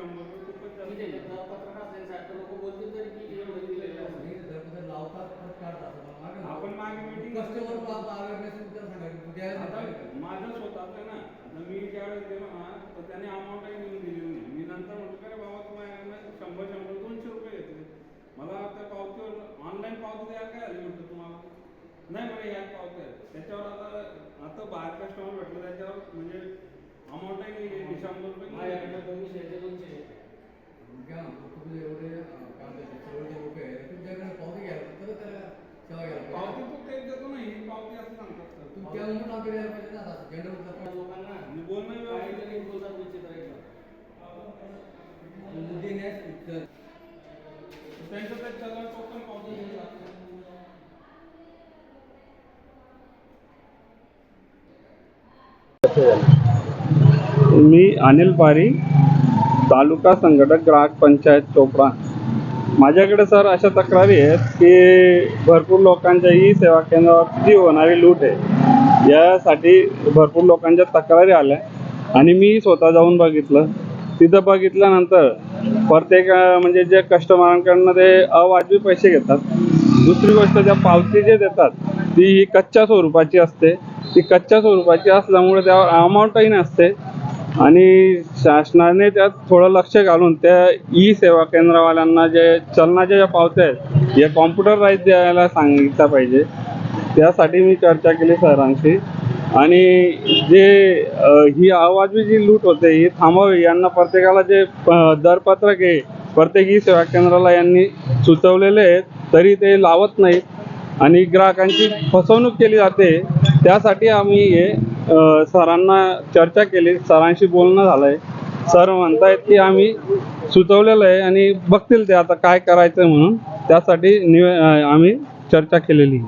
शंभर रुपये खूपच जास्त. तर तरी की ना. आपण मागे आता पाहिजे. माझं स्वतःच ना आता मी ज्यावेळेस गेलो ना तर त्याने अमाऊंट काही लिहून दिली नाही मी नंतर म्हटलं अरे बाबा तुम्हाला शंभर शंभर दोनशे रुपये घेतले मला त्या पावतीवर ऑनलाईन पावती द्यायला काय आली म्हटलं तुम्हाला नाही म्हणे या पावत्या. त्याच्यावर आता आता बाहेर कस्टमर भेटलं त्याच्यावर म्हणजे अमाऊंटही नाही आहे शंभर रुपये माझ्याकडनं दोनशे ते दोनशे आहे. मग काय म्हणतो, तुम्ही एवढे लोक तुमच्याकडे पावती घ्यायला तर त्याला सेवा घ्यायला पावती पाहिजे. तू काही देतो ना ही पावती असं सांगतात सर. तू त्या म्हणून आमच्या द्यायला पाहिजे ना, त्या लोकांना आणि बोलणं व्यवस्थित बोलतात विचित्र. पावती त्यांचं टोकन लागते. मी अनिल पारी तालुका संघटक ग्राहक पंचायत चोपडा. माझ्याकडे सर अशा तक्रारी आहेत की भरपूर लोकांच्या ई सेवा केंद्रावर जी होणारी लूट आहे. यासाठी भरपूर लोकांच्या तक्रारी आल्या आणि मी स्वतः जाऊन बघितलं. तिथं बघितल्यानंतर प्रत्येक म्हणजे जे कस्टमरांकडनं ते अवाजवी पैसे घेतात. दुसरी गोष्ट त्या पावती जे देतात ती ही कच्च्या स्वरूपाची असते. ती कच्च्या स्वरूपाची असल्यामुळे त्यावर अमाऊंटही नसते. आणि शासनाने त्यात थोडं लक्ष घालून त्या ई सेवा केंद्रवाल्यांना जे चलनाच्या ज्या पावत्या आहेत हे कॉम्प्युटराईज द्यायला सांगितलं पाहिजे. त्यासाठी मी चर्चा केली सरांशी. आणि जे ही आवाजवी जी लूट होते ही थांबावी यांना प्रत्येकाला जे दरपत्रक आहे प्रत्येक ई सेवा केंद्राला यांनी सुचवलेले आहेत तरी ते लावत नाहीत. आणि ग्राहकांची फसवणूक केली जाते त्यासाठी आम्ही हे सरांना चर्चा केली. सरांशी बोलणं झालं आहे सर म्हणतायत की आम्ही सुचवलेलं आहे आणि बघतील ते आता काय करायचं म्हणून. त्यासाठी निवे आम्ही चर्चा केलेली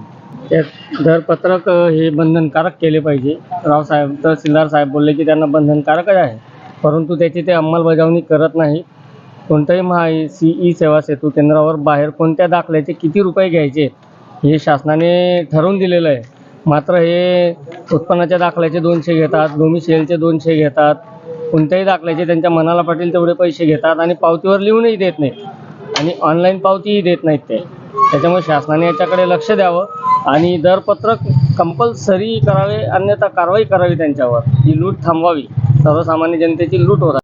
त्यात दरपत्रक हे बंधनकारक केले पाहिजे. रावसाहेब तहसीलदार साहेब बोलले की त्यांना बंधनकारकच आहे. परंतु त्याची ते अंमलबजावणी करत नाही. कोणत्याही महा सी ई सेवा सेतू केंद्रावर बाहेर कोणत्या दाखल्याचे किती रुपये घ्यायचे हे शासनाने ठरवून दिलेलं आहे. मात्र हे उत्पन्नाच्या दाखल्याचे दोनशे घेतात डोमिसेलचे दोनशे घेतात. कोणत्याही दाखल्याचे त्यांच्या मनाला पाटील तेवढे पैसे घेतात आणि पावतीवर लिहूनही देत नाहीत. आणि ऑनलाईन पावतीही देत नाहीत ते. त्याच्यामुळे शासनाने याच्याकडे लक्ष द्यावं आणि दरपत्रक कंपल्सरी करावे अन्यथा कारवाई करावी त्यांच्यावर. ही लूट थांबवावी. सर्वसामान्य जनतेची लूट होत